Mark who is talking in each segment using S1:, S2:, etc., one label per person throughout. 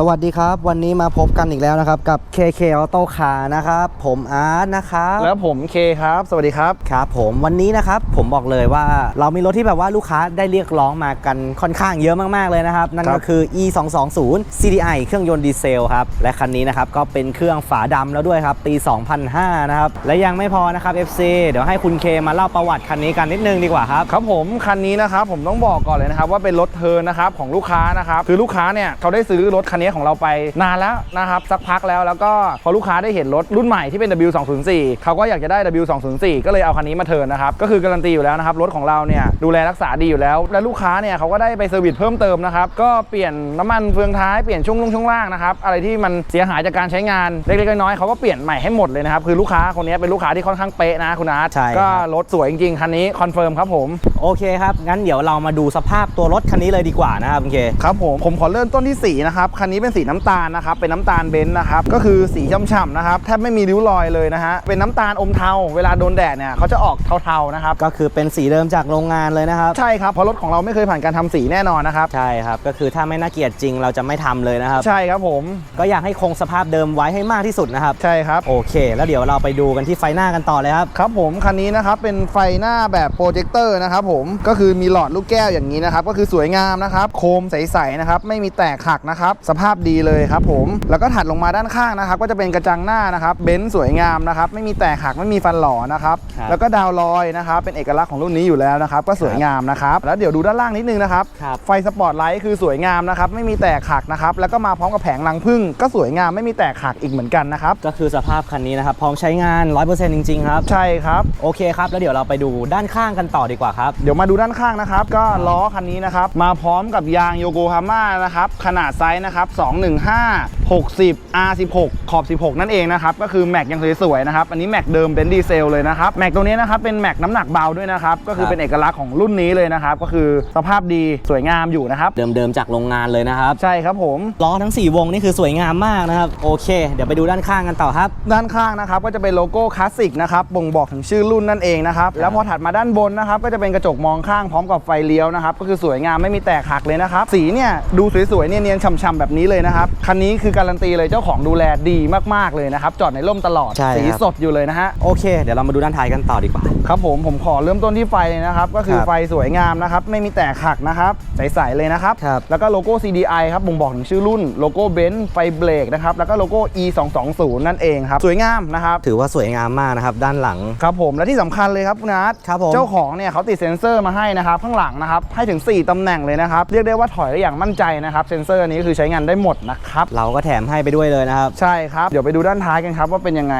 S1: สวัสดีครับ วันนี้มาพบกันอีกแล้วนะครับ กับ KK Auto Car นะครับ ผมอาร์ตนะครับ
S2: แล้วผมเคครับ สวัสดีครับ
S1: ครับผมวันนี้นะครับผมบอกเลยว่าเรามีรถที่แบบว่าลูกค้าได้เรียกร้องมากันค่อนข้างเยอะมากๆเลยนะครับ นั่น
S2: ครั
S1: ก็
S2: บ
S1: คือ e 2 2 0 CDI เครื่องยนต์ดีเซลครับและคันนี้นะครับก็เป็นเครื่องฝาดำแล้วด้วยครับปี 2005 นะครับ และยังไม่พอนะครับ FC เดี๋ยวให้คุณเคมาเล่าประวัติคันนี้กันนิดนึงดีกว่าครับ
S2: ครับผมคันนี้นะครับผมต้องบอกก่อนเลยนะครับว่าเป็นรถเทิร์นนะครับของลูกค้านะครับคือลูกค้าเนี่ยเขาได้ซื้อรถคันนี้ของเราไปนานแล้วนะครับสักพักแล้วแล้วก็พอลูกค้าได้เห็นรถรุ่นใหม่ที่เป็น W204 เขาก็อยากจะได้ W204 ก็เลยเอาคันนี้มาเทิร์นนะครับก็คือการันตีอยู่แล้วนะครับรถของเราเนี่ยดูแลรักษาดีอยู่แล้ว และลูกค้าเนี่ยเขาก็ได้ไปเซอร์วิสเพิ่มเติมนะครับก็เปลี่ยนน้ำมันเฟืองท้ายเปลี่ยนช่วงลงช่วงล่างนะครับอะไรที่มันเสียหายจากการใช้งานเล็กๆน้อยๆเขาก็เปลี่ยนใหม่ให้หมดเลยนะครับคือลูกค้าคนนี้เป็นลูกค้าที่ค่อนข้างเป๊ะนะคุณอาร์ต
S1: ใช่ครับ
S2: ก็รถสวยจริงๆคันนี้คอนเฟิร์มครับผม
S1: โอเคครับ งั้นเดี๋ยวเรามาดูสภาพตัวรถคันนี้เลยดีกว่านะครับคุณเค
S2: ครับผมผมขอเริ่มต้นที่สีนะครับคันนี้เป็นสีน้ำตาลนะครับ เป็นน้ำตาลเบนซ์นะครับ ก็คือสีช่ำๆนะครับ แทบไม่มีริ้วรอยเลยนะฮะ เป็นน้ำตาลอมเทา เวลาโดนแดดเนี่ยเขาจะออกเทาๆนะครับ
S1: ก็คือเป็นสีเดิมจากโรงงานเลยนะครับ
S2: ใช่ครับ เพราะรถของเราไม่เคยผ่านการทำสีแน่นอนนะครับ
S1: ใช่ครับ ก็คือถ้าไม่น่าเกลียดจริงเราจะไม่ทำเลยนะครับ
S2: ใช่ครับผม
S1: ก็อยากให้คงสภาพเดิมไว้ให้มากที่สุดนะครับ
S2: ใช่ครับ
S1: โอเค แล้วเดี๋ยวเราไปดูกันที่ไฟหน้ากันต่อเลยครับ
S2: ครับผม คันนี้นะครับเป็นไฟหน้าแบบโปรเจคเตอร์นะครับผม ก็คือมีหลอดลูกแก้วอย่างนี้นะครับ ก็คือสวยงามนะครับ โคมใสๆนะครับ ไม่มีแตกหักนะครับสภาพดีเลยครับผมแล้วก็ถัดลงมาด้านข้างนะครับ ก็จะเป็นกระจังหน้านะครับเบนซ์สวยงามนะครับไม่มีแตกหักไม่มีฟันหล่อนะครับ
S1: ครับ
S2: แล้วก็ดาวลอยนะครับเป็นเอกลักษณ์ของรุ่นนี้อยู่แล้วนะครับก็สวยงามนะครับแล้วเดี๋ยวดูด้านล่างนิดนึงนะครับ
S1: ครับ
S2: ไฟสปอตไลท์คือสวยงามนะครับไม่มีแตกหักนะครับแล้วก็มาพร้อมกับแผงรังผึ้งก็สวยงามไม่มีแตกหักอีกเหมือนกันนะครับ
S1: ก็คือสภาพคันนี้นะครับ พร้อมใช้งาน 100%จริง ๆ ครับ
S2: ใช่ครับ
S1: โอเคครับ แล้วเดี๋ยวเราไปดูด้านข้างกันต่อดีกว่าครับ
S2: เดี๋ยวมาดูด้านข้างนะครับ ก็ล้อคันนี้นะครับ มาพร้อมกับยางโยโกฮาม่านะครับ ขนาดไซส์นะครับ215 60 R16 ขอบ 16 นั่นเองนะครับ ก็คือแม็กยังสวยๆนะครับ อันนี้แม็กเดิมเป็นดีเซลเลยนะครับ แม็กตัวนี้นะครับ เป็นแม็กน้ำหนักเบาด้วยนะครับ ก็คือ
S1: ครับ
S2: เป็นเอกลักษณ์ของรุ่นนี้เลยนะครับ ก็คือสภาพดีสวยงามอยู่นะครับ
S1: เดิมๆจากโรงงานเลยนะครับ
S2: ใช่ครับผม
S1: ล้อทั้ง 4 วงนี่คือสวยงามมากนะครับ โอเค เดี๋ยวไปดูด้านข้างกันต่อครับ
S2: ด้านข้างนะครับ ก็จะเป็นโลโก้คลาสสิกนะครับ บ่งบอกถึงชื่อรุ่นนั่นเองนะครับ แล้วพอถัดมาด้านบนนะครับ ก็จะเป็นกระจกมองข้างพร้อมกับไฟเลี้ยวนะครับ ก็คือสวยงามไม่มีแตกหักเลยนะครับ สีเนี่ยดูสวยๆเนียนๆช่ำๆแบบนี้เลยนะครับ คันนี้คือการันตีเลยเจ้าของดูแลดีมากๆเลยนะครับ จอดในร่มตลอด
S1: ใช่
S2: สี
S1: ครับ
S2: สดอยู่เลยนะฮะ
S1: โอเค เดี๋ยวเรามาดูด้านท้ายกันต่อดีกว่า
S2: ครับผมผมขอเริ่มต้นที่ไฟเลยนะครับ ก็คือ
S1: ครับ
S2: ไฟสวยงามนะครับ ไม่มีแตกหักนะครับ ใส ๆ เลยนะครับ
S1: ครับ
S2: แล้วก็โลโก้ CDI ครับบ่งบอกถึงชื่อรุ่นโลโก้เบนซ์ไฟเบรกนะครับ แล้วก็โลโก้ E 2 2 0 นั่นเองครับ สวยงามนะครับ
S1: ถือว่าสวยงามมากนะครับ ด้านหลัง
S2: ครับผมและที่สำคัญเลยครับคุณอาร์ต
S1: ครับผม
S2: เจ้าของเนี่ยเขาติดเซ็นเซอร์มาให้นะครับ ข้างหลังนะครับ ให้ถึง 4ตำแหน่งเลยนะครับ เรียกได้ว่าถอยได้อย่างมั่นใจนะครับ เซ็นเซอร์นี้คือใช้งานได้หมดนะครับ
S1: เราก็แถมให้ไปด้วยเลยนะครับ
S2: ใช่ครับ เดี๋ยวไปดูด้านท้ายกันครับว่าเป็นยังไง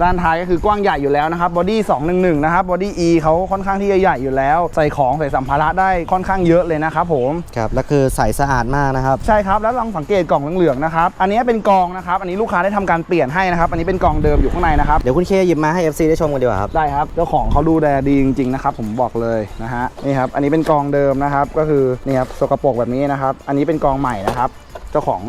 S2: ด้านท้ายก็คือกว้างใหญ่อยู่แล้วนะครับบอดี้211 นะครับบอดี้ E เขาค่อนข้างที่จะใหญ่อยู่แล้ว ใส่ของใส่สัมภาระได้ค่อนข้างเยอะเลยนะครับผม
S1: ครับแล้วคือใสสะอาดมากนะครับ
S2: ใช่ครับ แล้วลองสังเกตกล่องเหลืองๆนะครับ อันนี้เป็นกองนะครับ อันนี้ลูกค้าได้ทำการเปลี่ยนให้นะครับ อันนี้เป็นกองเดิมอยู่ข้างในนะครับ
S1: เดี๋ยวคุณเคหยิบมาให้ FC ได้ชมกันดีกว่าครับ
S2: ได้ครับ เจ้าของเขาดูแลดีจริงๆนะครับ ผมบอกเลยนะฮะ นี่ครับ อันนี้เป็นกองเดิมนะครับ ก็คือนี่ครับ สกปรกแบบนี้นะครับ อันนี้เป็นกองใหม่นะครับ เจ้าของ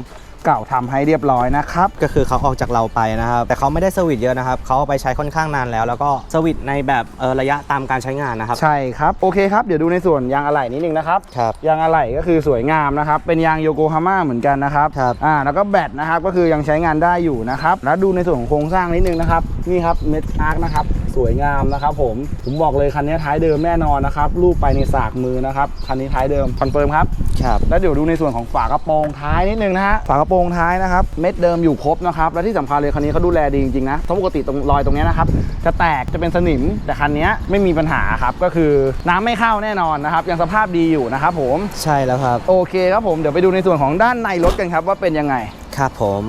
S2: เก่าทำให้เรียบร้อยนะครับ
S1: ก็คือเขาออกจากเราไปนะครับ แต่เขาไม่ได้เซอร์วิสเยอะนะครับ เขาเอาไปใช้ค่อนข้างนานแล้ว แล้วก็เซอร์วิสในแบบเออระยะตามการใช้งานนะครับ
S2: ใช่ครับ โอเคครับ เดี๋ยวดูในส่วนยางอะไหล่นิดนึงนะครับ
S1: ครับ
S2: ยางอะไหล่ก็คือสวยงามนะครับ เป็นยางโยโกฮาม่าเหมือนกันนะครับ
S1: ครับ
S2: อ่า แล้วก็แบตนะครับ ก็คือยังใช้งานได้อยู่นะครับ แล้วดูในส่วนของโครงสร้างนิดนึงนะครับ นี่ครับ เม็ดอาร์คนะครับสวยงามนะครับผม ผมบอกเลยคันนี้ท้ายเดิมแน่นอนนะครับรูปไปในสากมือนะครับ คันนี้ท้ายเดิมคอนเฟิร์มครับ
S1: ครับ
S2: แล้วเดี๋ยวดูในส่วนของฝากระโปรงท้ายนิดนึงนะฮะ ฝากระโปรงท้ายนะครับเม็ดเดิมอยู่ครบนะครับและที่สำคัญเลยคันนี้เขาดูแลดีจริงๆนะเพราะปกติตรงรอยตรงเนี้ยนะครับจะแตกจะเป็นสนิมแต่คันนี้ไม่มีปัญหาครับก็คือน้ำไม่เข้าแน่นอนนะครับยังสภาพดีอยู่นะครับผม
S1: ใช่แล้วครับ
S2: โอเคครับผมเดี๋ยวไปดูในส่วนของด้านในรถกันครับว่าเป็นยังไง
S1: ครับผม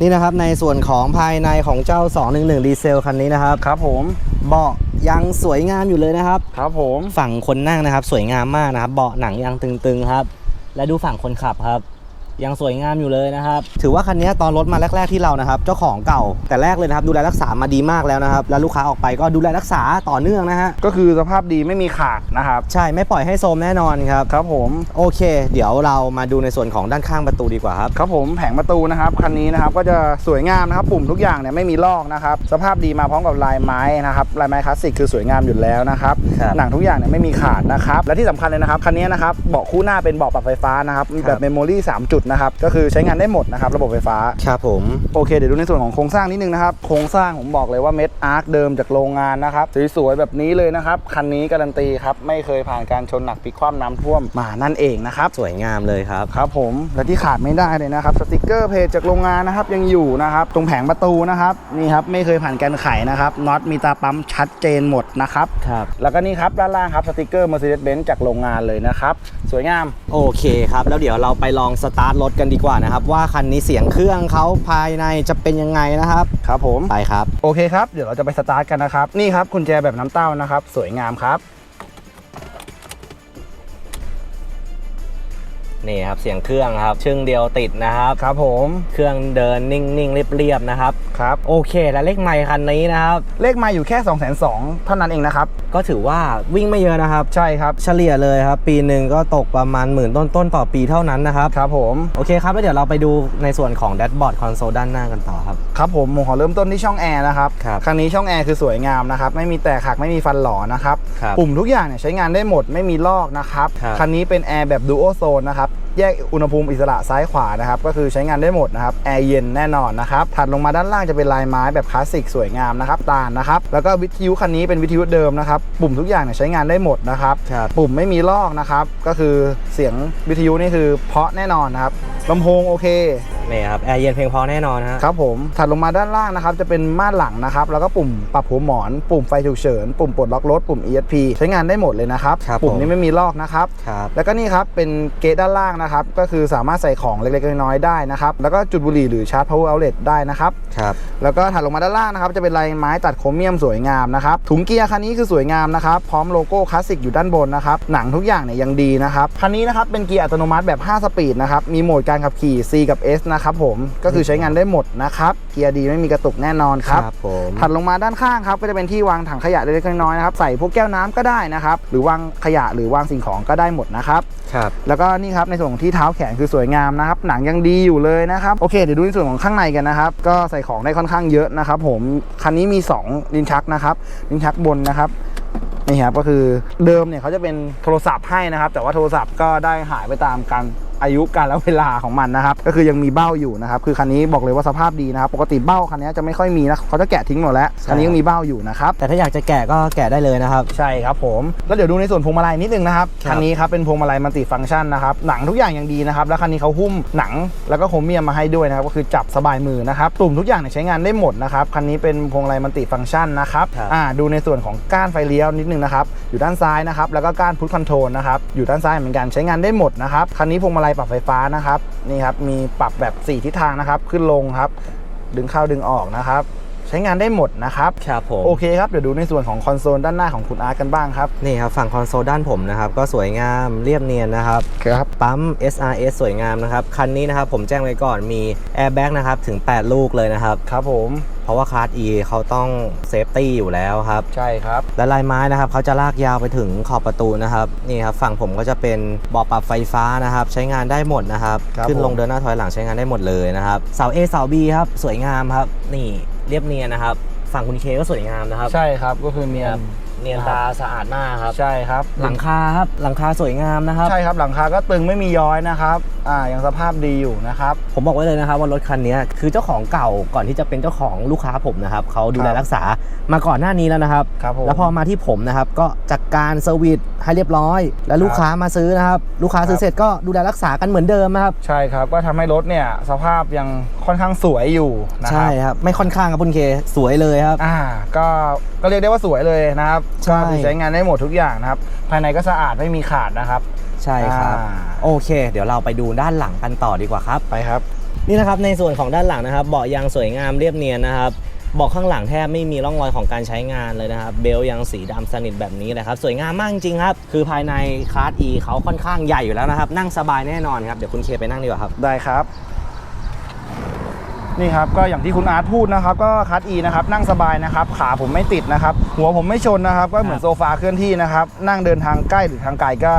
S1: นี่นะครับในส่วนของภายในของเจ้า 211 ดีเซลคันนี้นะครับ
S2: ครับผม
S1: เบาะยังสวยงามอยู่เลยนะครับ
S2: ครับผม
S1: ฝั่งคนนั่งนะครับ สวยงามมากนะครับ เบาะหนังยังตึงๆครับ และดูฝั่งคนขับครับ ยังสวยงามอยู่เลยนะครับ ถือว่าคันนี้ตอนรถมาแรก ๆที่เรานะครับ เจ้าของเก่าแต่แรกเลยนะครับดูแลรักษามาดีมากแล้วนะครับ แล้วลูกค้าออกไปก็ดูแลรักษาต่อเนื่องนะฮะ
S2: ก็คือสภาพดีไม่มีขาดนะครับ
S1: ใช่ไม่ปล่อยให้โซมแน่นอนครับ
S2: ครับผม
S1: โอเค เดี๋ยวเรามาดูในส่วนของด้านข้างประตูดีกว่าครับ
S2: ครับผมแผงประตูนะครับคันนี้นะครับก็จะสวยงามนะครับปุ่มทุกอย่างเนี่ยไม่มีลอกนะครับสภาพดีมาพร้อมกับลายไม้นะครับลายไม้คลาสสิกคือสวยงามอยู่แล้วนะครับ
S1: ครับ
S2: หนังทุกอย่างเนี่ยไม่มีขาดนะครับและที่สำคัญเลยนะครับคันนี้นะครับเบาะคู่หน้าเป็นเบาะปรับไฟฟ้านะครับมีแบบเมมโมรี่3จุดนะครับก็คือใช้งานได้หมดนะครับระบบไฟฟ้า
S1: ครับผม
S2: โอเคเดี๋ยวดูในส่วนของโครงสร้างนิดนึงนะครับโครงสร้างผมบอกเลยว่าเม็ดอาร์คเดิมจากโรงงานนะครับสวยๆแบบนี้เลยนะครับคันนี้การันตีครับไม่เคยผ่านการชนหนักพลิกคว่ำน้ำท่วมมานั่นเองนะครับ
S1: สวยงามเลยครับ
S2: ครับผมและที่ขาดไม่ได้เลยนะครับสติกเกอร์เพจจากโรงงานนะครับยังอยู่นะครับตรงแผงประตูนะครับนี่ครับไม่เคยผ่านการไขนะครับน็อตมีตาปั๊มชัดเจนหมดนะครับ
S1: ครับ
S2: แล้วก็นี่ครับด้านล่างครับสติกเกอร์ Mercedes-Benz จากโรงงานเลยนะครับสวยงาม
S1: โอเคครับแล้วเดี๋ยวเราไปลองสตาร์ทรถกันดีกว่านะครับ ว่าคันนี้เสียงเครื่องเขาภายในจะเป็นยังไงนะครับ
S2: ครับผม
S1: ไปครับ
S2: โอเคครับ เดี๋ยวเราจะไปสตาร์ทกันนะครับ นี่ครับกุญแจแบบน้ำเต้านะครับ สวยงามครับ
S1: นี่ครับเสียงเครื่องครับ ชึ่งเดียวติดนะครับ
S2: ครับผม
S1: เครื่องเดินนิ่งๆเรียบๆนะครับ
S2: ครับ
S1: โอเค และเลขไมค์คันนี้นะครับ
S2: เลขไมาอยู่แค่ 2 2 0 0 0เท่านั้นเองนะครับ
S1: ก็ถือว่าวิ่งไม่เยอะนะครับ
S2: ใช่ครับ
S1: เฉลี่ยเลยครับ ปีหนึ่งก็ตกประมาณหมื่นต้นๆต่อปีเท่านั้นนะครับ
S2: ครับผม
S1: โอเคครับ แล้วเดี๋ยวเราไปดูในส่วนของแดชบอร์ดคอนโซลด้านหน้ากันต่อครับ
S2: ครับผมผมขอเริ่มต้นที่ช่องแอร์นะครับ
S1: ครับ
S2: คันนี้ช่องแอร์คือสวยงามนะครับไม่มีแตกหักไม่มีฟันหลอนะครับ
S1: ครับ
S2: ปุ่มทุกอย่างเนี่ยใช้งานได้หมดไม่มีลอกนะครับ
S1: ครับ
S2: คันนี้เป็นแอร์แบบดูโอโซนนะครับแยกอุณหภูมิอิสระซ้ายขวานะครับก็คือใช้งานได้หมดนะครับแอร์เย็นแน่นอนนะครับถัดลงมาด้านล่างจะเป็นลายไม้แบบคลาสสิกสวยงามนะครับตาลนะครับแล้วก็วิทยุคันนี้เป็นวิทยุเดิมนะครับปุ่มทุกอย่างเนี่ยใช้งานได้หมดนะครับ
S1: ครับ
S2: ปุ่มไม่มีลอกนะครับก็คือเสียงวิทยุนี่คือเพราะแน่นอนนะครับลำโพงโอเค
S1: นี่ครับแอร์เย็นเพียงพอแน่นอนฮะ
S2: ครับผมถัดลงมาด้านล่างนะครับจะเป็นม่านหลังนะครับแล้วก็ปุ่มปรับหัวหมอน ปุ่มไฟฉุกเฉินปุ่มปลดล็อกรถปุ่ม ESP ใช้งานได้หมดเลยนะครับ
S1: ครับ
S2: ปุ่ม
S1: ผม
S2: นี้ไม่มีลอกนะครับ
S1: ครับ
S2: แล้วก็นี่ครับเป็นเกตด้านล่างนะครับก็คือสามารถใส่ของเล็กๆน้อยๆได้นะครับแล้วก็จุดบุหรี่หรือชาร์จ power outlet ได้นะครับ
S1: ครับ
S2: แล้วก็ถัดลงมาด้านล่างนะครับจะเป็นลายไม้ตัดโครเมียมสวยงามนะครับถุงเกียร์คันนี้คือสวยงามนะครับพร้อมโลโก้คลาสสิกอยู่ด้านบนนะครับหนังทุกอย่างเนี่ยยังดีนะครับคันนี้นะครับเป็นเกียร์อัตโนมัติแบบ 5 สปีดนะครับมีโหมดการขับขี่ C กับ S นะครับผมก็คือใช้งานได้หมดนะครับ เกียร์ดีไม่มีกระตุกแน่นอนครับ
S1: ผม
S2: ถัดลงมาด้านข้างครับก็จะเป็นที่วางถังขยะเล็กๆน้อยๆนะครับใส่พวกแก้วน้ำก็ได้นะครับ หรือวางขยะหรือวางสิ่งของก็ได้หมดนะครับ
S1: ครับ
S2: แล้วก็นี่ครับในส่วนของที่เท้าแขนคือสวยงามนะครับ หนังยังดีอยู่เลยนะครับโอเคเดี๋ยวดูในส่วนของข้างในกันนะครับ ก็ใส่ของได้ค่อนข้างเยอะนะครับ ผมคันนี้มี 2 ลิ้นชักนะครับ ลิ้นชักบนนะครับนี่ครับก็คือเดิมเนี่ยเขาจะเป็นโทรศัพท์ให้นะครับ แต่ว่าโทรศัพท์ก็ได้หายไปตามการ อายุการและเวลาของมันนะครับ ก็คือยังมีเบ้าอยู่นะครับคือคันนี้บอกเลยว่าสภาพดีนะครับปกติเบ้าคันนี้จะไม่ค่อยมีนะเขาจะแกะทิ้งหมดแล้วคันนี้ยังมีเบ้าอยู่นะครับ
S1: แต่ถ้าอยากจะแกะก็แกะได้เลยนะครับ
S2: ใช่ครับผมแล้วเดี๋ยวดูในส่วนพวงมาลัยนิดนึงนะครับ
S1: ครับ
S2: คันนี้ครับเป็นพวงมาลัยมัลติฟังก์ชันนะครับหนังทุกอย่างยังดีนะครับแล้วคันนี้เขาหุ้มหนังแล้วก็โครเมียมมาให้ด้วยนะครับก็คือจับสบายมือนะครับตุ่มทุกอย่างเนี่ยใช้งานได้หมดนะครับคันนี้เป็นพวงมาลัยมัลติฟังก์ชันนะครับ
S1: ครับ
S2: อ่าดูในส่วนของก้านไฟเลี้ยวนิดนึงนะครับอยู่ด้านซ้ายนะครับแล้วก็ก้านพุทคอนโทรลนะครับอยู่ด้านซ้ายเหมือนกันใช้งานได้หมดนะครับคันนี้พวงมาลัยปรับไฟฟ้านะครับ นี่ครับ มีปรับแบบ 4 ทิศทางนะครับ ขึ้นลงครับ ดึงเข้าดึงออกนะครับ ใช้งานได้หมดนะครับ
S1: ครับผม
S2: โอเคครับ เดี๋ยวดูในส่วนของคอนโซลด้านหน้าของคุณอาร์ตกันบ้างครับ
S1: นี่ครับ ฝั่งคอนโซลด้านผมนะครับ ก็สวยงามเรียบเนียนนะครับ
S2: ครับ
S1: ปั๊ม SRS สวยงามนะครับ คันนี้นะครับผมแจ้งไว้ก่อนมีแอร์แบ็กนะครับถึง 8 ลูกเลยนะครับ
S2: ครับผม
S1: เพราะว่าคลาส E เขาต้องเซฟตี้อยู่แล้วครับ
S2: ใช่ครับ
S1: และลายไม้นะครับเขาจะลากยาวไปถึงขอบประตูนะครับ นี่ครับฝั่งผมก็จะเป็นเบาะปรับไฟฟ้านะครับ ใช้งานได้หมดนะครับ
S2: ครับ
S1: ขึ้นลง
S2: ผม
S1: เดินหน้าถอยหลังใช้งานได้หมดเลยนะครับ เสา A เสา B ครับ สวยงามครับ นี่เรียบเนียนนะครับ ฝั่งคุณเคก็สวยงามนะครับ
S2: ใช่ครับก็คือเนียน
S1: เนียนตาสะอาดมากครับ
S2: ใช่ครับ
S1: หลังคาครับหลังคาสวยงามนะครับ
S2: ใช่ครับหลังคาก็ตึงไม่มีย้อยนะครับ อ่ายังสภาพดีอยู่นะครับ
S1: ผมบอกไว้เลยนะครับว่ารถคันนี้คือเจ้าของเก่าก่อนที่จะเป็นเจ้าของลูกค้าผมนะครับเขาดูแล
S2: ครับ
S1: รักษามาก่อนหน้านี้แล้วนะครับ
S2: ครับผม
S1: แล้วพอมาที่ผมนะครับก็จัดการเซอร์วิสให้เรียบร้อย แล้วลูกค้ามาซื้อนะครับลูกค้าซื้อ
S2: ครับ
S1: เสร็จก็ดูแลรักษากันเหมือนเดิมนะครับ
S2: ใช่ครับก็ทำให้รถเนี่ยสภาพยังค่อนข้างสวยอยู่นะค
S1: ใช่
S2: รับ
S1: ครับไม่ค่อนข้างครับคุณเคสวยเลยครับ
S2: อ่าก็ก็เรียกได้ว่าสวยเลยนะครับ
S1: ใช่
S2: ก็คือใช้งานได้หมดทุกอย่างนะครับ ภายในก็สะอาดไม่มีขาดนะครับ
S1: ใช่ครับ
S2: อ่า
S1: โอเค เดี๋ยวเราไปดูด้านหลังกันต่อดีกว่าครับ
S2: ไปครับ
S1: นี่นะครับในส่วนของด้านหลังนะครับ เบาะยางสวยงามเรียบเนียนนะครับเบาะข้างหลังแทบไม่มีร่องรอยของการใช้งานเลยนะครับ เบลต์ยังสีดำสนิทแบบนี้เลยครับ สวยงามมากจริงๆครับ คือภายในคาร์ด E เขาค่อนข้างใหญ่อยู่แล้วนะครับ นั่งสบายแน่นอนครับ เดี๋ยวคุณเคไปนั่งดีกว่าครับ
S2: ได้ครับ นี่ครับก็อย่างที่คุณอาร์ตพูดนะครับ ก็คัดอีนะครับนั่งสบายนะครับ ขาผมไม่ติดนะครับ หัวผมไม่ชนนะครับ ก็เหมือนโซฟาเคลื่อนที่นะครับ นั่งเดินทางใกล้หรือทางไกลก็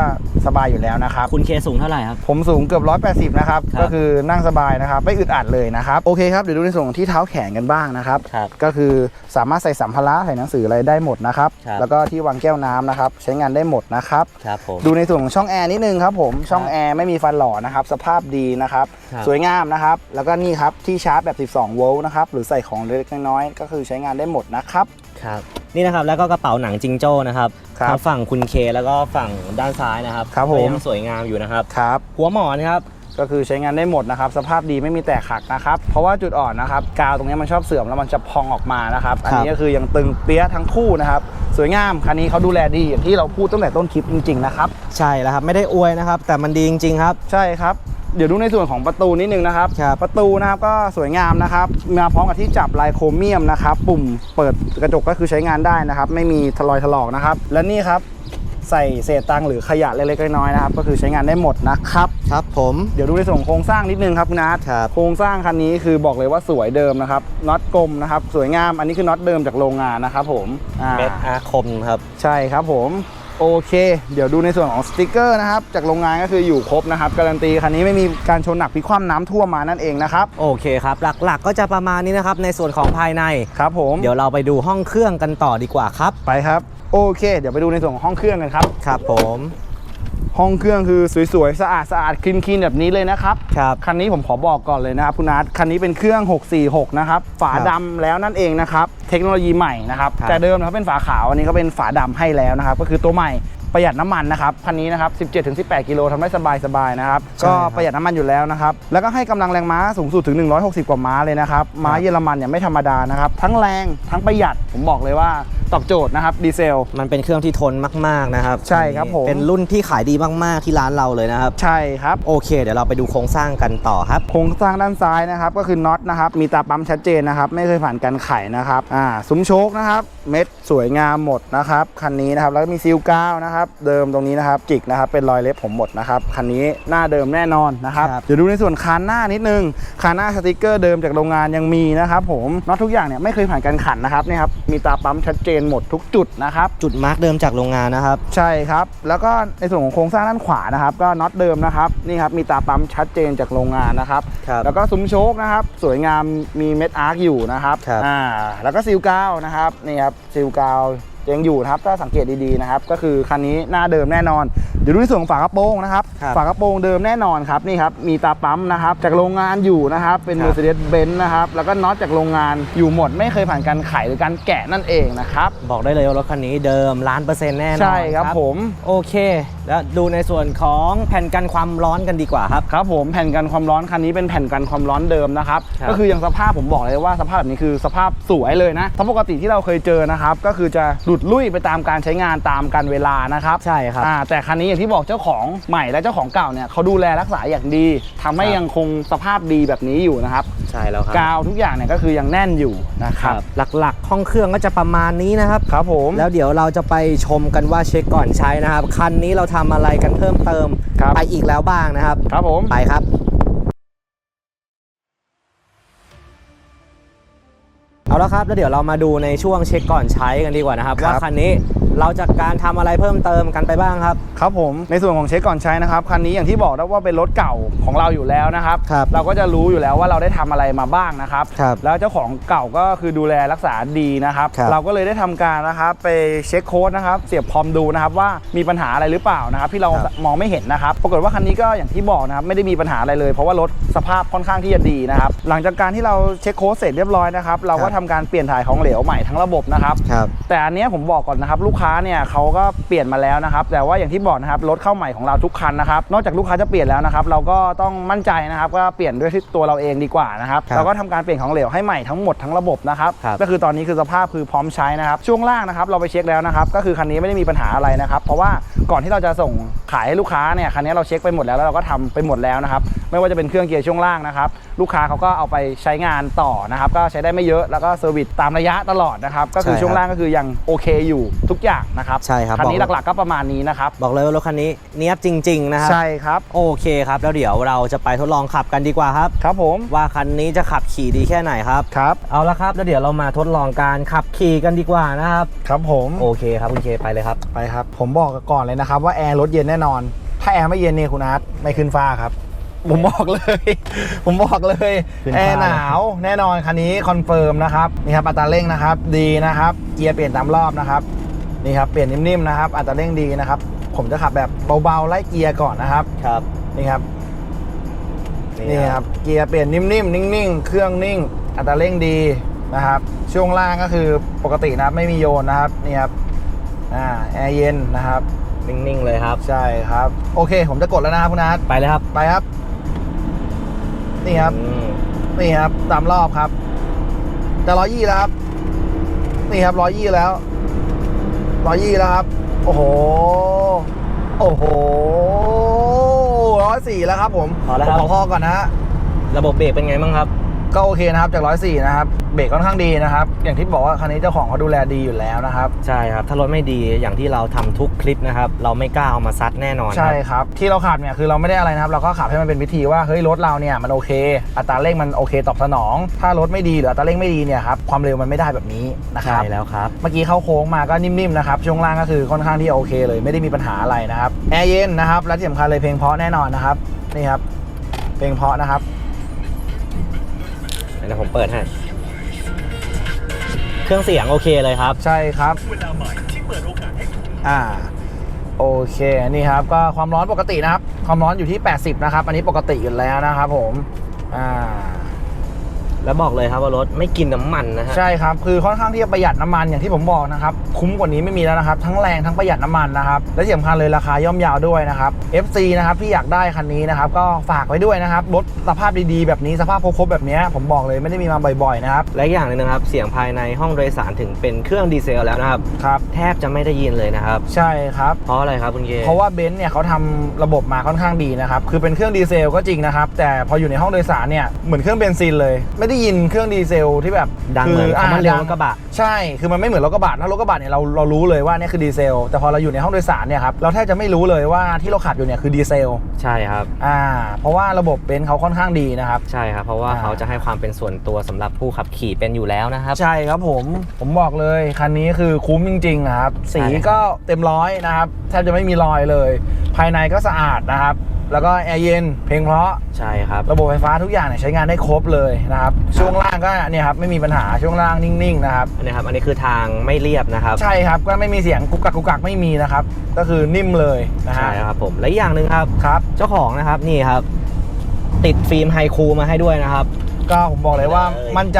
S2: สบายอยู่แล้วนะครับ
S1: คุณเคสูงเท่าไหร่ครับ
S2: ผมสูงเกือบ 180 นะครับ
S1: ครับ
S2: ก็คือนั่งสบายนะครับ ไม่อึดอัดเลยนะครับ โอเคครับ เดี๋ยวดูในส่วนของที่เท้าแขนกันบ้างนะครับ
S1: ครับ
S2: ก็คือสามารถใส่สัมภาระใส่หนังสืออะไรได้หมดนะครับ
S1: ครับ
S2: แล้วก็ที่วางแก้วน้ำนะครับ ใช้งานได้หมดนะครับ
S1: ครับผม
S2: ดูในส่วนของช่องแอร์นิดนึงครับผม ช่องแอร์ไม่มีฟันหล่อนะครับ สภาพดีนะครับ
S1: ครับ
S2: สวยงามนะครับ แล้วก็นี่ครับที่ชาร์จแบบ 12 โวลต์นะครับ หรือใส่ของเล็กๆน้อยๆก็คือใช้งานได้หมดนะครับ
S1: ครับ นี่นะครับแล้วก็กระเป๋าหนังจิงโจ้นะครับ
S2: ครับ
S1: ทั้งฝั่งคุณเคแล้วก็ฝั่งด้านซ้ายนะครับ
S2: ครับผม
S1: ก็ยังสวยงามอยู่นะครับ
S2: ครับ
S1: หัวหมอนครับ
S2: ก็คือใช้งานได้หมดนะครับ สภาพดีไม่มีแตกหักนะครับ เพราะว่าจุดอ่อนนะครับกาวตรงนี้มันชอบเสื่อมแล้วมันจะพองออกมานะครับ อันนี้ก็คือยังตึงเปี้ยะทั้งคู่นะครับ สวยงามคันนี้เขาดูแลดีอย่างที่เราพูดตั้งแต่ต้นคลิปจริงๆนะครับ
S1: ใช่แล้วครับ ไม่ได้อวยนะครับ แต่มันดีจริงๆครับ
S2: ใช่ครับ เดี๋ยวดูในส่วนของประตูนิดนึงนะครับ
S1: ครับ
S2: ประตูนะครับก็สวยงามนะครับ มาพร้อมกับที่จับลายโครเมียมนะครับ ปุ่มเปิดกระจกก็คือใช้งานได้นะครับ ไม่มีทะลอยถลอกนะครับ และนี่ครับใส่เศษตังค์หรือขยะเล็กๆน้อยๆนะครับ ก็คือใช้งานได้หมดนะครับ
S1: ครับผม
S2: เดี๋ยวดูในส่วนของโครงสร้างนิดนึงครับคุณอาร์ต
S1: ครับ
S2: โครงสร้างคันนี้คือบอกเลยว่าสวยเดิมนะครับน็อตกลมนะครับ สวยงามอันนี้คือน็อตเดิมจากโรงงานนะครับผมอ่า
S1: เม็ดอาคมครับ
S2: ใช่ครับผม โอเค เดี๋ยวดูในส่วนของสติกเกอร์นะครับจากโรงงานก็คืออยู่ครบนะครับ การันตีคันนี้ไม่มีการชนหนักพลิกคว่ำน้ำท่วมมานั่นเองนะครับ
S1: โอเคครับ หลักๆ ก็จะประมาณนี้นะครับในส่วนของภายใน
S2: ครับผม
S1: เดี๋ยวเราไปดูห้องเครื่องกันต่อดีกว่าครับ
S2: ไปครับ โอเค เดี๋ยวไปดูในส่วนของห้องเครื่องกันครับ
S1: ครับผม
S2: ห้องเครื่องคือสวยๆ สะอาดสะอาดคลีนคลีนแบบนี้เลยนะครับ
S1: ครับ
S2: คันนี้ผมขอบอกก่อนเลยนะครับคุณอาร์ตคันนี้เป็นเครื่อง 646 นะครับ ฝา
S1: ครับ
S2: ดำแล้วนั่นเองนะครับ เทคโนโลยีใหม่นะครับ
S1: ครับ
S2: แต่เดิมนะครับเป็นฝาขาวอันนี้ก็เป็นฝาดำให้แล้วนะครับ ก็คือตัวใหม่ประหยัดน้ำมันนะครับคันนี้นะครับ 17-18 กิโลทำได้สบายๆนะครับ ก็ประหยัดน้ำมันอยู่แล้วนะครับ แล้วก็ให้กำลังแรงม้าสูงสุดถึง 160 กว่าม้าเลยนะครับ ม้าเยอรมันเนี่ยไม่ธรรมดานะครับ ทั้งแรงทั้งประหยัดผมบอกเลยว่า ตอบโจทย์นะครับดีเซล
S1: มันเป็นเครื่องที่ทนมากๆนะครับ
S2: ใช่ครับผม
S1: เป็นรุ่นที่ขายดีมากๆที่ร้านเราเลยนะครับ
S2: ใช่ครับ
S1: โอเค เดี๋ยวเราไปดูโครงสร้างกันต่อครับ
S2: โครงสร้างด้านซ้ายนะครับ ก็คือน็อตนะครับ มีตาปั๊มชัดเจนนะครับ ไม่เคยผ่านการไขนะครับอ่าซุ้มโชคนะครับ เม็ดสวยงามหมดนะครับคันนี้นะครับแล้วก็มีซีลกาวนะครับ เดิมตรงนี้นะครับจิกนะครับเป็นรอยเล็บผมหมดนะครับคันนี้หน้าเดิมแน่นอนนะครับ
S1: ครับ
S2: เดี๋ยวดูในส่วนคานหน้านิดนึงคานหน้าสติกเกอร์เดิมจากโรงงานยังมีนะครับผมน็อตทุกอย่างเนี่ยไม่เคยผ่านการขันนะครับนี่ครับมีตาปั๊มชัดเจนหมดทุกจุดนะครับ
S1: จุดมาร์กเดิมจากโรงงานนะครับ
S2: ใช่ครับ แล้วก็ในส่วนของโครงสร้างด้านขวานะครับ ก็น็อตเดิมนะครับนี่ครับมีตาปั๊มชัดเจนจากโรงงานนะครับ
S1: ครับ
S2: แล้วก็ซุ้มโชคนะครับ สวยงามมีเม็ดอาร์คอยู่นะครับ
S1: ครับ
S2: อ่าแล้วก็ซีลกาวนะครับนี่ครับซีลกาว ยังอยู่นะครับ ถ้าสังเกตดีๆนะครับ ก็คือคันนี้หน้าเดิมแน่นอน เดี๋ยวดูในส่วนของฝากระโปรงนะครับ
S1: ครับ
S2: ฝากระโปรงเดิมแน่นอนครับนี่ครับมีตาปั๊มนะครับ จากโรงงานอยู่นะครับ เป็น
S1: ครับ
S2: Mercedes-Benz นะครับ แล้วก็น็อตจากโรงงานอยู่หมด ไม่เคยผ่านการไขหรือการแกะนั่นเองนะครับ
S1: บอกได้เลยว่ารถคันนี้เดิมล้านเปอร์เซ็นต์แน่นอน
S2: ใช่ครับผม
S1: โอเค แล้วดูในส่วนของแผ่นกันความร้อนกันดีกว่าครับ
S2: ครับผมแผ่นกันความร้อนคันนี้เป็นแผ่นกันความร้อนเดิมนะครับ
S1: ครับ
S2: ก็คืออย่างสภาพผมบอกเลยว่าสภาพแบบนี้คือสภาพสวยเลยนะถ้าปกติที่เราเคยเจอนะครับก็คือจะหลุดลุ่ยไปตามการใช้งานตามการเวลานะครับ
S1: ใช่ครับ
S2: อ่าแต่คันนี้อย่างที่บอกเจ้าของใหม่และเจ้าของเก่าเนี่ยเขาดูแลรักษาอย่างดีทำให้
S1: ครับ
S2: ยังคงสภาพดีแบบนี้อยู่นะครับ
S1: ใช่แล้วครับ
S2: กาวทุกอย่างเนี่ยก็คือยังแน่นอยู่นะครับ
S1: หลักๆ ห้องเครื่องก็จะประมาณนี้นะครับ
S2: ครับผม
S1: แล้วเดี๋ยวเราจะไปชมกันว่าเช็คก่อนใช้นะครับคันนี้เราทำอะไรกันเพิ่มเติม
S2: ครับ
S1: ไปอีกแล้วบ้างนะครับ
S2: ครับผม
S1: ไปครับ เอาละครับแล้วเดี๋ยวเรามาดูในช่วงเช็คก่อนใช้กันดีกว่านะครับ
S2: ครับ
S1: ว่าคันนี้เราจะการทำอะไรเพิ่มเติมกันไปบ้างครับ
S2: ครับผมในส่วนของเช็คก่อนใช้นะครับคันนี้อย่างที่บอกแล้วว่าเป็นรถเก่าของเราอยู่แล้วนะครับ
S1: ครับ
S2: เราก็จะรู้อยู่แล้วว่าเราได้ทำอะไรมาบ้างนะครับ
S1: ครับ
S2: แล้วเจ้าของเก่าก็คือดูแลรักษาดีนะครับ
S1: ครับ
S2: เราก็เลยได้ทำการนะครับไปเช็คโค้ดนะครับเสียบพอมดูนะครับว่ามีปัญหาอะไรหรือเปล่านะครับที่เรา
S1: ครับ
S2: มองไม่เห็นนะครับปรากฏว่าคันนี้ก็อย่างที่บอกนะครับไม่ได้มีปัญหาอะไรเลย เพราะว่ารถสภาพค่อนข้างที่จะดีนะครับหลังจากการที่เราเช็คโค้ดเสร็จเรียบร้อยนะครับเราก็ทำการเปลี่ยนถ่ายของเหลวใหม่ทั้งระบบนะครับ
S1: ครับ
S2: แต่อันเนี้ยผมบอกก่อนนะครับ ลูกค้าเนี่ยเขาก็เปลี่ยนมาแล้วนะครับ แต่ว่าอย่างที่บอกนะครับรถเข้าใหม่ของเราทุกคันนะครับ นอกจากลูกค้าจะเปลี่ยนแล้วนะครับ เราก็ต้องมั่นใจนะครับว่าเปลี่ยนด้วยที่ตัวเราเองดีกว่านะครับ
S1: ครับ
S2: เราก็ทำการเปลี่ยนของเหลวให้ใหม่ทั้งหมดทั้งระบบนะครับ
S1: ครับ
S2: ก็คือตอนนี้คือสภาพคือพร้อมใช้นะครับ ช่วงล่างนะครับเราไปเช็คแล้วนะครับก็คือคันนี้ไม่ได้มีปัญหาอะไรนะครับเพราะว่าก่อนที่เราจะส่งขายให้ลูกค้าเนี่ยคันนี้เราเช็คไปหมดแล้วแล้วเราก็ทำไปหมดแล้วนะครับไม่ว่าจะเป็นเครื่องเกียร์ช่วงล่างนะครับลูกค้าเขาก็เอาไปใช้งานต่อนะครับก็ใช้ได้ไม่เยอะแล้วก็เซอร์วิสตามระยะตลอดนะครับ ก็คือ
S1: ใช่ครับ
S2: ช่วงล่างก็คือยังโอเคอยู่ทุกอย่างนะครับ
S1: ใช่ครับ
S2: คันนี้
S1: บอก
S2: หลักๆก็ประมาณนี้นะครับ
S1: บอกเลยว่ารถคันนี้เนี้ยบจริง ๆ นะครับ
S2: ใช่ครับ
S1: โอเคครับ แล้วเดี๋ยวเราจะไปทดลองขับกันดีกว่าครับ
S2: ครับผม
S1: ว่าคันนี้จะขับขี่ดีแค่ไหนครับ
S2: ครับ
S1: เอาละครับ แล้วเดี๋ยวเรามาทดลองการขับขี่กันดีกว่านะครับ
S2: ครับผม
S1: โอเคครับคุณเคไปเลยครับ
S2: ไปครับ ผมบอกก่อนเลยนะครับว่าแอร์รถเย็นแน่นอน ถ้าแอร์ไม่เย็นเนี่ยคุณอาร์ตไม่ขึ้นฟ้าครับ ผมบอกเลย ผมบอกเลย
S1: ขึ้น
S2: แอ
S1: ฟ้า
S2: ร์หนาวแน่นอนคันนี้คอนเฟิร์มนะครับนี่ครับอัตราเร่งนะครับดีนะครับเกียร์เปลี่ยนตามรอบนะครับนี่ครับเปลี่ยนนิ่มๆนะครับอัตราเร่งดีนะครับ ผมจะขับแบบเบาๆไล่เกียร์ก่อนนะครับ
S1: ครับ
S2: นี่ครับนี่ครับเกียร์เปลี่ยนนิ่มๆนิ่งๆ เครื่องนิ่ง อัตราเร่งดีนะครับ ช่วงล่างก็คือปกตินะครับไม่มีโยนนะครับนี่ครับอ่าแอร์เย็นนะครับ
S1: นิ่งๆเลยครับ
S2: ใช่ครับ โอเค ผมจะกดแล้วนะครับคุณอาร์ต
S1: ไปเลยครับ
S2: ไปครับ นี่ครับ
S1: อืม
S2: นี่ครับตามรอบครับจะร้อยยี่แล้วครับ นี่ครับร้อยยี่แล้วร้อยยี่แล้วครับ โอ้โห โอ้โหร้อยสี่แล้วครับ ผม
S1: พอแล้วครับ
S2: ผมขอพอก่อนนะฮะ
S1: ระบบเบรกเป็นไงบ้างครับ
S2: ก็โอเคนะครับจากร้อยสี่นะครับ เบรกค่อนข้างดีนะครับ อย่างที่บอกว่าคันนี้เจ้าของเขาดูแลดีอยู่แล้วนะครับ
S1: ใช่ครับ ถ้ารถไม่ดีอย่างที่เราทำทุกคลิปนะครับ เราไม่กล้าเอามาซัดแน่นอน
S2: ใช่
S1: ครับ
S2: ครับ ที่เราขับเนี่ยคือเราไม่ได้อะไรนะครับ เราก็ขับให้มันเป็นวิธีว่าเฮ้ยรถเราเนี่ยมันโอเค อัตราเร่งมันโอเคตอบสนอง ถ้ารถไม่ดีหรืออัตราเร่งไม่ดีเนี่ยครับความเร็วมันไม่ได้แบบนี้นะค
S1: ใช่
S2: รับ
S1: แล้วครับ
S2: เมื่อกี้เข้าโค้งมาก็นิ่มๆนะครับช่วงล่างก็คือค่อนข้างที่โอเคเลยไม่ได้มีปัญหาอะไรนะครับแอร์เย็นนะครับและที่สำคัญเลยเพลงเพราะแน่นอนนะครับนี่ครับเพลงเพราะนะครับ
S1: เดี๋ยวผมเปิดให้ เครื่องเสียงโอเคเลยครับ
S2: ใช่ครับอ่าโอเคนี่ครับก็ความร้อนปกตินะครับ ความร้อนอยู่ที่ 80 นะครับ อันนี้ปกติอยู่แล้วนะครับผมอ่า
S1: แล้วบอกเลยครับว่ารถไม่กินน้ำมันนะฮะ
S2: ใช่ครับ คือค่อนข้างที่จะประหยัดน้ำมันอย่างที่ผมบอกนะครับ คุ้มกว่านี้ไม่มีแล้วนะครับ ทั้งแรงทั้งประหยัดน้ำมันนะครับ และที่สำคัญเลยราคาย่อมเยาวด้วยนะครับ FC นะครับที่อยากได้คันนี้นะครับ ก็ฝากไว้ด้วยนะครับ รถสภาพดีๆ แบบนี้สภาพครบๆแบบนี้ผมบอกเลยไม่ได้มีมาบ่อยๆนะครับ
S1: และอีกอย่างหนึงนะครับ เสียงภายในห้องโดยสารถึงเป็นเครื่องดีเซลแล้วนะครับ
S2: ครับ
S1: แทบจะไม่ได้ยินเลยนะครับ
S2: ใช่ครับ
S1: เพราะอะไรครับคุณเก
S2: เพราะว่าเบนซ์เนี่ยเขาทำระบบมาค่อนข้างดีนะครับ คือเป็นเครื่องดีเซลก็จริงนะครับ แต่พออยู่ในห้องโดยสารเนี่ยเหมือนเครื่องเบนซินเลยไม่ได้ยินเครื่องดีเซลที่แบบ
S1: ดังเหมือน
S2: คื
S1: คำว่าเร็ว
S2: ดัง
S1: กระบะ
S2: ใช่ คือมันไม่เหมือนรถกระบะถ้ารถกระบะเนี่ยเราเรารู้เลยว่าเนี่ยคือดีเซล แต่พอเราอยู่ในห้องโดยสารเนี่ยครับ เราแทบจะไม่รู้เลยว่าที่เราขับอยู่เนี่ยคือดีเซล
S1: ใช่ครับ
S2: อ่า เพราะว่าระบบเบนซ์เขาค่อนข้างดีนะครับ
S1: ใช่ครับ เพราะว่า
S2: อ่า
S1: เขาจะให้ความเป็นส่วนตัวสำหรับผู้ขับขี่เป็นอยู่แล้วนะครับ
S2: ใช่ครับผม ผมบอกเลยคันนี้คือคุ้มจริงๆนะครับ สี
S1: ใช่ครับ
S2: ก็เต็มร้อยนะครับ แทบจะไม่มีรอยเลย ภายในก็สะอาดนะครับ แล้วก็แอร์เย็นเพลงเพราะ
S1: ใช่ครับ
S2: ระบบไฟฟ้าทุกอย่างเนี่ยใช้งานได้ครบเลยนะครับช่วงล่างก็เนี่ยครับไม่มีปัญหาช่วงล่างนิ่งๆนะครับ
S1: อันนี้ครับอันนี้คือทางไม่เรียบนะครับ
S2: ใช่ครับก็ไม่มีเสียงกุกกักกุกกักไม่มีนะครับ ก็คือนิ่มเลยนะฮะ
S1: ใช่ครับผมและอีกอย่างหนึ่งครับ
S2: ครับ
S1: เจ้าของนะครับนี่ครับ ติดฟิล์มไฮคูมาให้ด้วยนะครับ
S2: ก็ผมบอกเลยว่า
S1: เลย
S2: มั่นใจ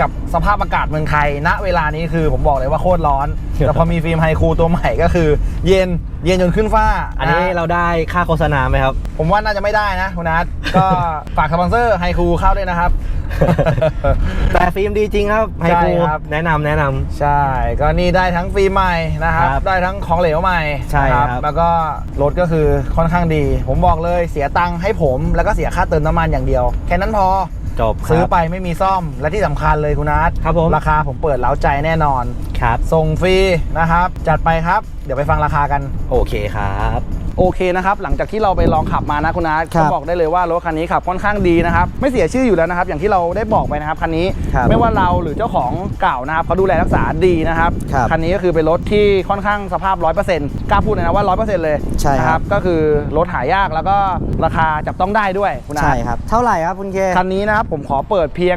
S2: กับสภาพอากาศเมืองไทย ณ เวลานี้คือผมบอกเลยว่าโคตรร้อน แต่พอมีฟิล์มไฮคูตัวใหม่ก็คือ เย็นเย็นจนขึ้นฟ้า
S1: อันนี้ะเราได้ค่าโฆษณาไหมครับ
S2: ผมว่าน่าจะไม่ได้นะคุณนัทก็ฝากสปอนเซอร์ไฮคูเข้าด้วยนะครับ
S1: แต่ฟิล์มดีจริงครับไฮ
S2: ใช่
S1: คู
S2: ครับ
S1: แนะนำแนะนำ
S2: ใช่ ก็นี่ได้ทั้งฟิล์มใหม่นะครับ
S1: ครับ
S2: ได้ทั้งของเหลวใหม่
S1: ใช่
S2: นะครับ แล้วก็รถก็คือค่อนข้างดี ผมบอกเลยเสียตังค์ให้ผม แล้วก็เสียค่าเติมน้ำมันอย่างเดียว แค่นั้นพอ
S1: จบครับ
S2: ซื้อไปไม่มีซ่อมและที่สำคัญเลยคุณนัท
S1: ครับผม
S2: ราคาผมเปิดเล้าใจแน่นอน
S1: ครับ
S2: ส่งฟรีนะครับ จัดไปครับเดี๋ยวไปฟังราคากัน
S1: โอเคครับ
S2: โอเคนะครับ หลังจากที่เราไปลองขับมานะคุณนัท
S1: ครั
S2: ก็
S1: บ
S2: บอกได้เลยว่ารถคันนี้ขับค่อนข้างดีนะครับ ไม่เสียชื่ออยู่แล้วนะครับ อย่างที่เราได้บอกไปนะครับคันนี้
S1: ครับ
S2: ไม่ว่าเราหรือเจ้าของเก่านะครับเขาดูแลรักษาดีนะครับ
S1: ครับ
S2: คันนี้ก็คือเป็นรถที่ค่อนข้างสภาพ 100%กล้าพูดเลยนะว่า 100%เลย
S1: ใช่ครับ
S2: นะก็คือรถหายากแล้วก็ราคาจับต้องได้ด้วยคุณนัท
S1: ใช่ครับ เท่าไหร่ครับคุณเค
S2: คันนี้นะครับผมขอเปิดเพียง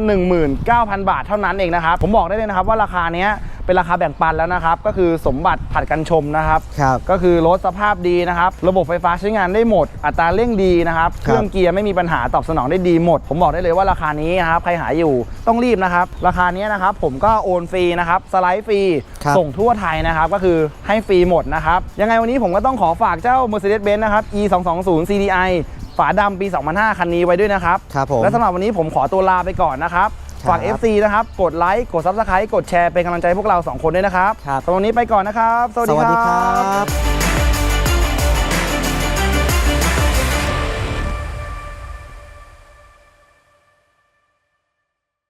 S2: 419,000 บาทเท่านั้นเองนะครับ ผมบอกได้เลยนะครับว่าราคาเนี้ย เป็นราคาแบ่งปันแล้วนะครับ ก็คือสมบัติผัดกันชมนะครับ
S1: ครับ
S2: ก็คือรถสภาพดีนะครับ ระบบไฟฟ้าใช้งานได้หมด อัตราเร่งดีนะครับ เครื่องเกียร์ไม่มีปัญหาตอบสนองได้ดีหมด ผมบอกได้เลยว่าราคานี้นะครับ ใครหาอยู่ต้องรีบนะครับ ราคานี้นะครับ ผมก็โอนฟรีนะครับ สไลด์ฟรี
S1: ครับ
S2: ส่งทั่วไทยนะครับ ก็คือให้ฟรีหมดนะครับ ยังไงวันนี้ผมก็ต้องขอฝากเจ้า Mercedes-Benz นะครับ E 2 2 0 CDI ฝาดำปี 2005 คันนี้ไว้ด้วยนะครับ
S1: ครับผม
S2: และสำหรับวันนี้ผมขอตัวลาไปก่อนนะครับ ฝาก
S1: ครับ
S2: FC นะครับ กดไลค์กด Subscribe กดแชร์เป็นกำลังใจให้พวกเรา 2 คนด้วยนะครับ
S1: ครับ
S2: สำหรับวันนี้ไปก่อนนะครับ สวัส
S1: ส
S2: ดี
S1: วัสดี
S2: ค
S1: ค
S2: รั
S1: รับบ